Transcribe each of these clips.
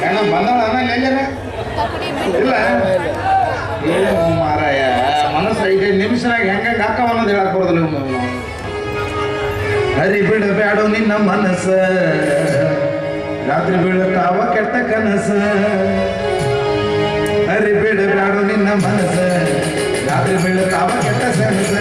ಹೆಣ್ಣ ಬಂದಳ ಆಮೇಲೆ ಎಲ್ಲೇನ ಇಲ್ಲ ಏನು ಮಾರಾಯ ಮನಸ್ಸು ಐದೈದು ನಿಮಿಷನಾಗ ಹೆಂಗ ಹಾಕವ ಅನ್ನೋದು ಹೇಳಕ್ ಬರೋದಿಲ್ಲ ಇವ್ನು. ಹರಿ ಬಿಡಬೇಡ ನಿನ್ನ ಮನಸ್ಸ ರಾತ್ರಿ ಬೀಳುತ್ತಾವ ಕೆಟ್ಟ ಕನಸ ಹರಿ ಬಿಡಬೇಡ ನಿನ್ನ ಮನಸ್ಸ ರಾತ್ರಿ ಬೀಳುತ್ತಾವ ಕೆಟ್ಟ ಕನಸ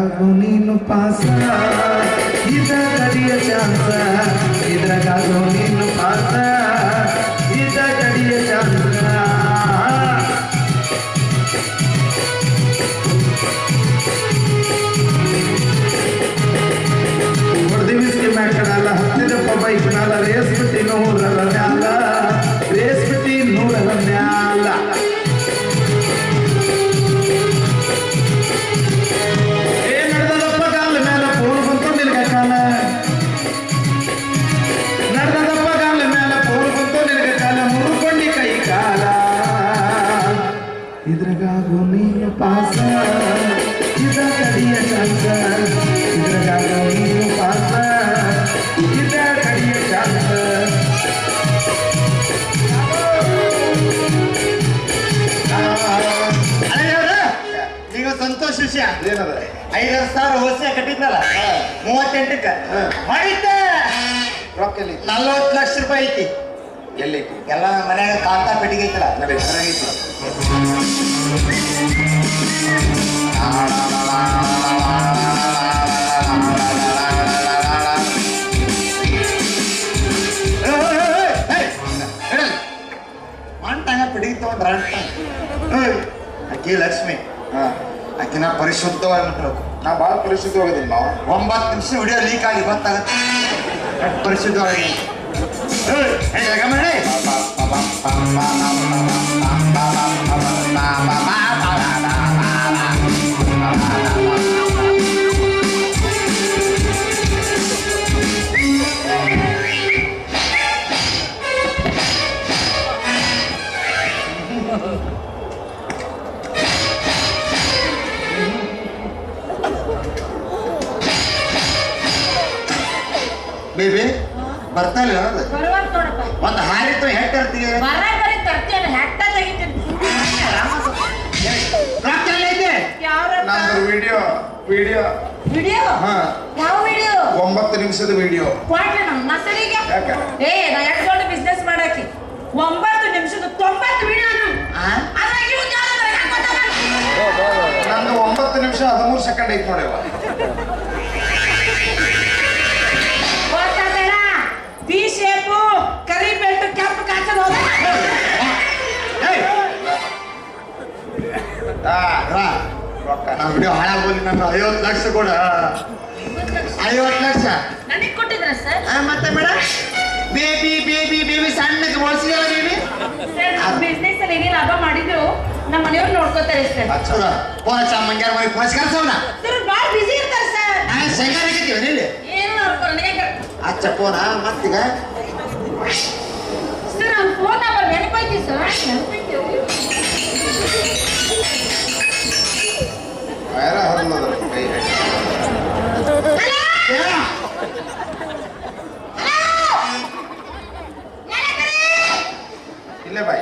ಇದ್ರಾಗಾಗು ನೀನು ಪಾಸ. ಇದ ಕಡಿಯ ಚಾನ್ಸ ಇದ್ರಾಗಾಗು ನೀನು ಪಾಸ. ಐದಾರು ಸಾವಿರ ಹೊಸ ಕಟ್ಟಿದ್ನಲ್ಲ? ಮೂವತ್ತೆಂಟಕ್ಕ. ಮಾಡಿದ್ದೆ. ರೊಕ್ಕ ಎಲ್ಲಿ ನಲ್ವತ್ತು ಲಕ್ಷ ರೂಪಾಯಿ ಐತಿ. ಎಲ್ಲೈತಿ ಎಲ್ಲ ಮನ್ಯಾಗ ಕಾಂತ ಪೆಟ್ಟಿಗೆ ಐತಲ್ಲ? ನಡಿ ಹೊರಗೈತಿ ಮಂಟಂಗ ಪೆಟ್ಟಿಗೆ ತಗೊಂಡ್ರ? ಅಕ್ಕಿ ಲಕ್ಷ್ಮಿ. ಹಾ. ಅಕ್ಕಿನ ಪರಿಶುದ್ಧವಾಗಿ ಮುಟ್ಬೇಕು ನಾ ಭಾಳ ಪರಿಸ್ಥಿತಿ ಹೋಗಿದ್ದೀನಿ ನಾವು ಒಂಬತ್ತು ನಿಮಿಷ ವಿಡಿಯೋ ಲೀಕ್ ಆಗಿ ಗೊತ್ತಾಗುತ್ತೆ. ಪರಿಶುದ್ಧವಾಗಿ ಏಯ್, ಏಯ್, ಬೇಬಿ? ಬರ್ತಾ ಇಲ್ಲ ಒಂದ್ ಒಂದು ಹೆಟ್ ಇರ್ತೀವಿ ಯಾವ ನಂದು ವಿಡಿಯೋ ವಿಡಿಯೋ ವಿಡಿಯೋ ಹಾ. ಯಾವ ವಿಡಿಯೋ ಒಂಬತ್ತು ನಿಮಿಷದ ವಿಡಿಯೋ ನಮ್ಮ ಮಸರಿಗೆ? ಏ ನಾ ಎಷ್ಟು ದೊಡ್ಡ ಬಿಸ್ನೆಸ್ ಮಾಡಾಕಿ. ಒಂಬತ್ತು ನಿಮಿಷದ ತೊಂಬತ್ತು ವಿಡಿಯೋ? ನಂದು ಒಂಬತ್ತು ನಿಮಿಷ ಹದಿಮೂರು ಸೆಕೆಂಡ್ ಐತಿ ನೋಡಿವ ಶೇಪು ಕರಿ ಬೆಲ್ಟ್ ಕೆಂಪು ಕಾಚದ ನಾವು ವಿಡಿಯೋ ಹಾಳಾಗೋಲಿ ನನ್ನ ಐವತ್ತು ಲಕ್ಷ ಕೂಡ. ಐವತ್ತು ಲಕ್ಷ? ನನಗೆ ಕೊಟ್ಟಿದ್ರ ಸರ್? ಆ, ಮತ್ತೆ ಮೇಡಮ್ ಬೇಬಿ ಬೇಬಿ ಬೇಬಿ ಸಣ್ಣಗೆ ಬಳಸಿದಲ್ಲ ಬೇಬಿ? ಬಿಸ್ನೆಸ್ ಅಲ್ಲಿ ಏನೇ ಲಾಭ ಮಾಡಿದ್ರು ನಮ್ಮ ಮನೆಯವ್ರು ನೋಡ್ಕೋತಾರೆ ಸರ್. ಹಚ್ಚದ ಫೋನ್ ಹಚ್ಚ ಮಂಗ್ಯಾರ ಮನೆ ಫೋನ್ ಕಳ್ಸವನ ಸರ್ ಭಾಳ ಬಿಸಿ ಇರ್ತಾರೆ ಸರ್. ಹಾಕಿದ್ದೀವಿ ಏನು ನೋಡ್ಕೊಂಡು ನನಗೆ ಹಚ್ಚ ಫೋನ ಮತ್ತೀಗ? ಸರ್ ಅವ್ನ ಫೋನ್ ನಂಬರ್ ನೆನಪೈತಿ ಸರ್ ನೆನಪೈತಿ ವೈರ ಹರಿದದ ಕೈ ಏನೋ? ಇಲ್ಲೇ ಬಾ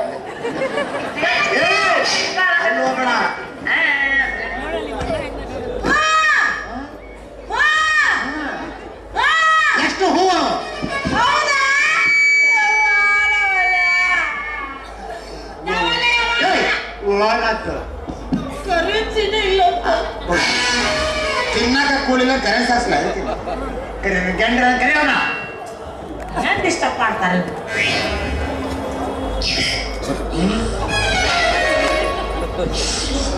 నందిష్ట పాడతారు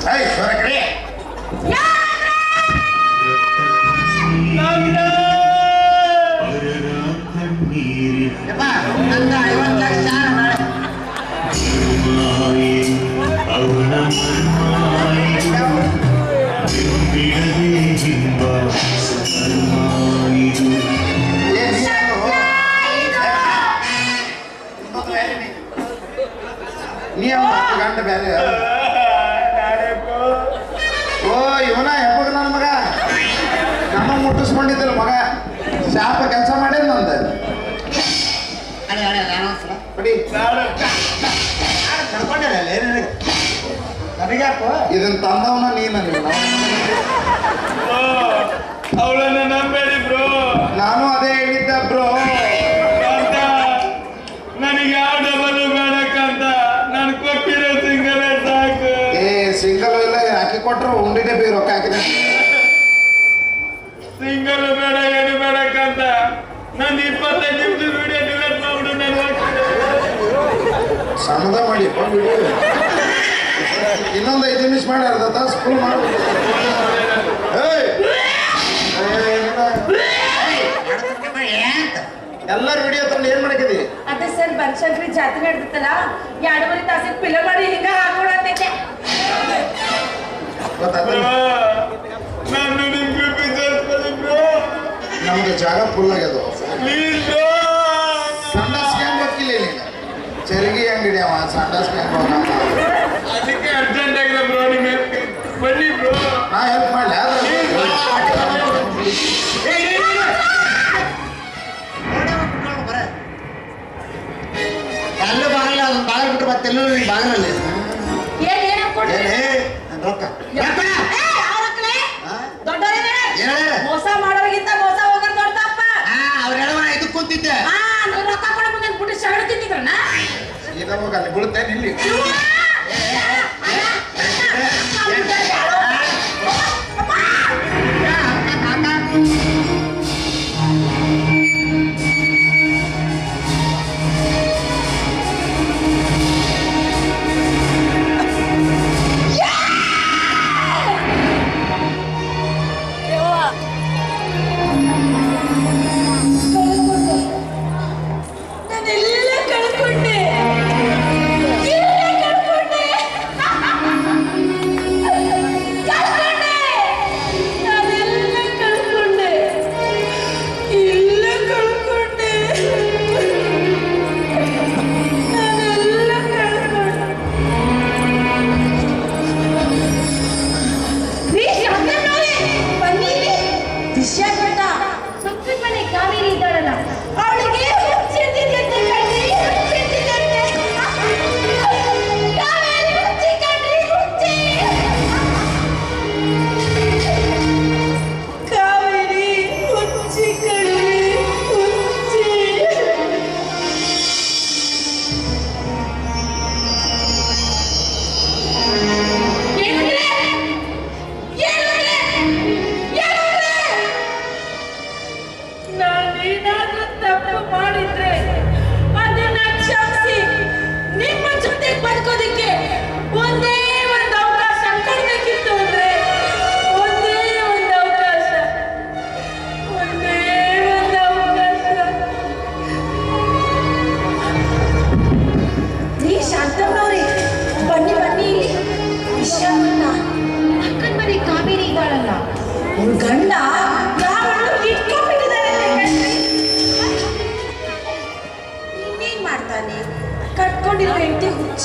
Hey, Hei, a great! Nanda! ಅಡಿ ಅಡಿ ನಾನೊಂದ್ಸಲ ಬಡಿ ನನಗ್ಯಾಕೋ? ಇದನ್ನ ತಂದವನ ನೀ ನನಗೆ ಅವಳನ್ನ ನಂಬೇಡಿ ಬ್ರೋ. ನಾನು ಅದೇ ಹೇಳಿದ್ದ ಬ್ರೋ. ಅಂತ. ನನಗೆ ಯಾವ ಡಬಲ್ ಬೇಡಕ್ಕಂತ ನಾನು ಕೊಟ್ಟಿರೋ ಸಿಂಗಲ್ ಸಾಕು. ಏ ಸಿಂಗಲ್ ಇಲ್ಲ ಹಾಕಿ ಕೊಟ್ರು? ಉಂಡಿ ಡಬ್ಬಿ ರೊಕ್ಕ ಹಾಕಿದೆ. ಸಿಂಗಲ್ ಬೇಡ ಏನು ಬೇಡಕ್ಕಂತ. ನಂದು ಇಪ್ಪತ್ತೈದು ನಿಮಿಷ ವಿಡಿಯೋ ಡಿಲೀಟ್ ಮಾಡ್ಬಿಡು ನಾನು ಮಾಡಿ ಇನ್ನೊಂದು ಐದು ನಿಮಿಷ ಮಾಡಿ ಅರ್ಧ ತಾಸು ಫುಲ್ ಮಾಡ್ಬೋದು ಏಯ್! ಎಲ್ಲರ ವಿಡಿಯೋ ತಂದು ಏನ್ ಮಾಡಕಿದಿ ಅದೇ ಸರ್ ಬನಶಂಕರಿ ಜಾತ್ರೆ ನಡೆದಿತ್ತಲ್ಲ ಎರಡೂವರೆ ತಾಸಿಗೆ ಪಿಲ್ಲ ಮಾಡಿ ಹಿಂಗ ಗೊತ್ತಾಗ್ತದೆ ನಾನು ನಿಮ್ ಗ್ರೂಪ್ ಸೇರ್ಸ್ಕೊಳ್ಳಿ ಬ್ರೋ ನಮ್ದು ಜಾಗ ಫುಲ್ ಆಗ್ಯದ ಸಂಡಾಸ್ ಗ್ಯಾಂಗ್ ಹೋಗಿಲ್ಲ ಈಗ ಚರಿಗೆ ಅಂಗಡಿ ಅವ ಸಂಡಾಸ್ ಸ್ಕ್ಯಾನ್ ಅದಕ್ಕೆ ಅರ್ಜೆಂಟ್ ಆಗಿದೆ ಬ್ರೋ ನಿಮ್ಮ ಬನ್ನಿ ಬ್ರೋ ನಾ ಹೆಲ್ಪ್ ಮಾಡಲಿ ಎಲ್ಲ ಬಾಗಿಲ ಅದನ್ನ ಬಾಗಿಲು ಬಿಟ್ಟು ಮತ್ತೆಲ್ಲೂ ಬಾಗಿಲಲ್ಲಿ ನನ್ ರೊಕ್ಕ? ದೊಡ್ಡವ್ರಿದೆ? ಮೋಸ ಮಾಡೋರಿಗಿಂತ ಮೋಸ ಅವ್ರ ಹೇಳುವ ಇದಕ್ಕೆ ಕುಂತಿದ್ದೆ? ಆ ನೀವ್ ರೊಕ್ಕ ಬಿಟ್ಟು ಈಗ ಬೀಳುತ್ತೇನೆ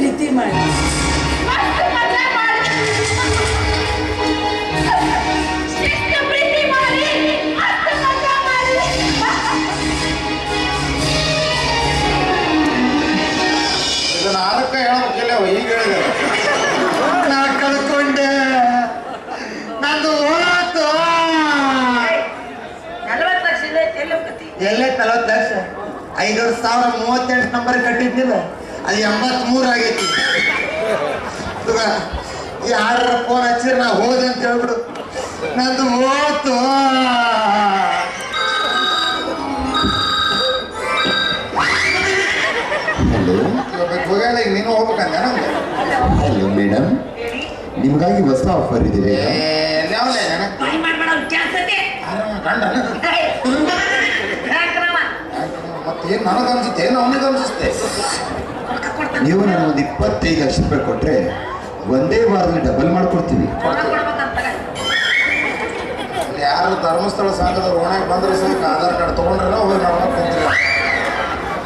ಪ್ರೀತಿ ಮಾಡಿ. ನಾಲ್ಕ ಹೇಳಬೇಕಿಲ್ಲ ಎಲ್ಲೇ ನಲವತ್ತು ಲಕ್ಷ ಐದೂರು ಸಾವಿರ ಮೂವತ್ತೆಂಟು ನಂಬರ್ ಕಟ್ಟಿದ್ದಿಲ್ಲ. ಅದು ಎಂಬತ್ಮೂರು ಆಗೈತಿ. ಯಾರ ಫೋನ್ ಹಚ್ಚಿರ ನಾ ಹೋದೆ ಅಂತ ಹೇಳ್ಬಿಡು. ನಂದು ಮೂವತ್ತು. ನಿಮ್ಗಾಗಿ ಹೋಗ್ಯಾಳ ಈಗ ನೀನು ಹೋಗ್ಬೇಕಂದ ನಂಗೆ ಹಲೋ ಮೇಡಮ್ ನಿಮಗಾಗಿ ಹೊಸ ಆಫರ್ ಇದೆ ಮತ್ತೇನ್ ನನಗನ್ಸುತ್ತೆ ನನಗೆ ಅನ್ಸುತ್ತೆ ಏನು ಅವನಿಗೆ ಅನ್ಸುತ್ತೆ. ನೀವು ನನಗೆ ಒಂದು ಇಪ್ಪತ್ತೈದು ಲಕ್ಷ ರೂಪಾಯಿ ಕೊಟ್ಟರೆ ಒಂದೇ ವಾರದಲ್ಲಿ ಡಬಲ್ ಮಾಡ್ಕೊಡ್ತೀವಿ. ಯಾರು ಧರ್ಮಸ್ಥಳ ಸಂಘದವ್ರು ಓಣಾಗ ಬಂದ್ರೆ ಸ್ವಲ್ಪ ಆಧಾರ್ ಕಾರ್ಡ್ ತೊಗೊಂಡ್ರಲ್ಲ ಹೋಗಿ ನಾವು ಕುಂತೀರ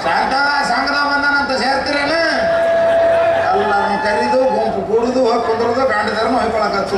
ಶಾಂತ ಸಂಘದ ಬಂದಾನಂತ ಅಲ್ಲ ಎಲ್ಲರನ್ನು ಕರೀದು ಗುಂಪು ಕೂಡುದು ಹೋಗಿ ಕುಂದ್ರದು ಗಂಡ ಧರ್ಮ ಹೊಯ್ಕೊಳಕತ್ತು